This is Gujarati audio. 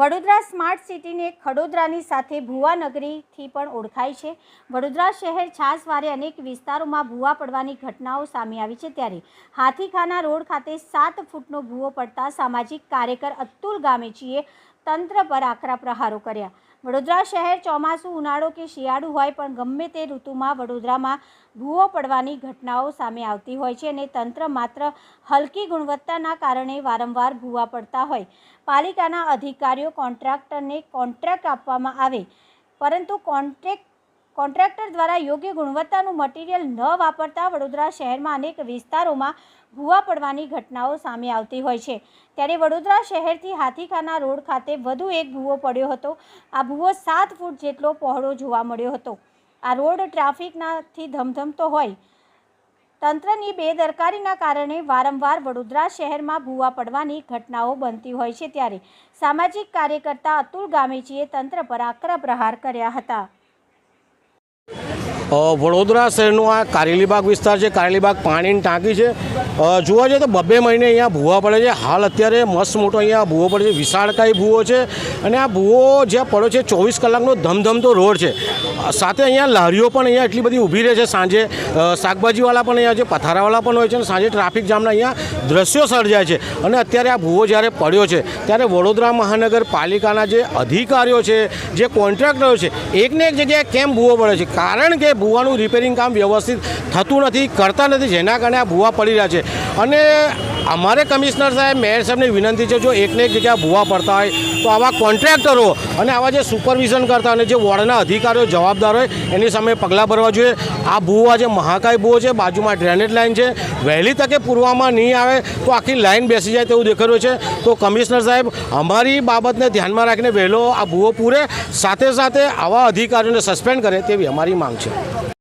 વડોદરા સ્માર્ટ સિટીને ખડોદરાની સાથે ભૂવા નગરીથી પણ ઓળખાય છે. વડોદરા શહેર છાસવારે અનેક વિસ્તારોમાં ભૂવા પડવાની ઘટનાઓ સામે આવી છે ત્યારે હાથીખાના રોડ ખાતે સાત ફૂટનો ભૂવો પડતા સામાજિક કાર્યકર અતુલ ગામેચીએ તંત્ર પર આકરા પ્રહારો કર્યા. વડોદરા શહેર ચોમાસું ઉનાળો કે શિયાળુ હોય પણ ગમે તે ઋતુમાં વડોદરામાં ભૂવો પડવાની ઘટનાઓ સામે આવતી હોય છે અને તંત્ર માત્ર હલકી ગુણવત્તાના કારણે વારંવાર ભૂવા પડતા હોય. પાલિકાના અધિકારીઓ કોન્ટ્રાક્ટરને કોન્ટ્રાક્ટ આપવામાં આવે, પરંતુ કોન્ટ્રેક્ટ કોન્ટ્રાક્ટર દ્વારા યોગ્ય ગુણવત્તાનું મટીરિયલ ન વાપરતા વડોદરા શહેરમાં અનેક વિસ્તારોમાં ભૂવા પડવાની ઘટનાઓ સામે આવતી હોય છે. ત્યારે વડોદરા શહેરથી હાથીખાના રોડ ખાતે વધુ એક ભૂવો પડ્યો હતો. આ ભૂવો સાત ફૂટ જેટલો પહોળો જોવા મળ્યો હતો. આ રોડ ટ્રાફિકનાથી ધમધમતો હોય. તંત્રની બેદરકારીના કારણે વારંવાર વડોદરા શહેરમાં ભૂવા પડવાની ઘટનાઓ બનતી હોય છે ત્યારે સામાજિક કાર્યકર્તા અતુલ ગામેચીએ તંત્ર પર આકરા પ્રહાર કર્યા હતા. Thank you. વડોદરા શહેરનો આ કારેલીબાગ વિસ્તાર છે. કારેલીબાગ પાણીની ટાંકી છે. જોવા જઈએ તો બબે મહિને અહીંયા ભૂવા પડે છે. હાલ અત્યારે મસ્ત મોટો અહીંયા ભૂવો પડે છે. વિશાળકાય ભૂવો છે. અને આ ભૂવો જ્યાં પડ્યો છે ચોવીસ કલાકનો ધમધમતો રોડ છે. સાથે અહીંયા લારીઓ પણ અહીંયા એટલી બધી ઊભી રહે છે. સાંજે શાકભાજીવાળા પણ અહીંયા છે પથારાવાળા પણ હોય છે અને સાંજે ટ્રાફિક જામના અહીંયા દ્રશ્યો સર્જાય છે. અને અત્યારે આ ભૂવો જ્યારે પડ્યો છે, ત્યારે વડોદરા મહાનગરપાલિકાના જે અધિકારીઓ છે, જે કોન્ટ્રાક્ટરો છે, એકને એક જગ્યાએ કેમ ભૂવો પડે છે? કારણ કે ભૂવાનું રિપેરિંગ કામ વ્યવસ્થિત થતું નથી, કરતા નથી, જેના કારણે આ ભૂવા પડી રહ્યા છે. અને અમારે કમિશનર સાહેબ, મેયર સાહેબની વિનંતી છે, જો એકને એક જગ્યાએ ભૂવા પડતા હોય, તો આવા કોન્ટ્રાક્ટરો અને આવા જે સુપરવિઝન કરતા અને જે વોર્ડના અધિકારીઓ, જવાબદાર હોય, એની સામે પગલાં ભરવા જોઈએ. આ ભૂવા જે મહાકાય ભૂવો છે, બાજુમાં ડ્રેનેજ લાઇન છે, વહેલી તકે પૂરવામાં નહીં આવે, તો આખી લાઇન બેસી જાય તેવું દેખાઈ રહ્યું છે. તો કમિશનર સાહેબ, અમારી બાબતને ધ્યાનમાં રાખીને વહેલો આ ભૂવો પૂરે, સાથે સાથે આવા અધિકારીઓને સસ્પેન્ડ કરે તેવી અમારી માંગ છે.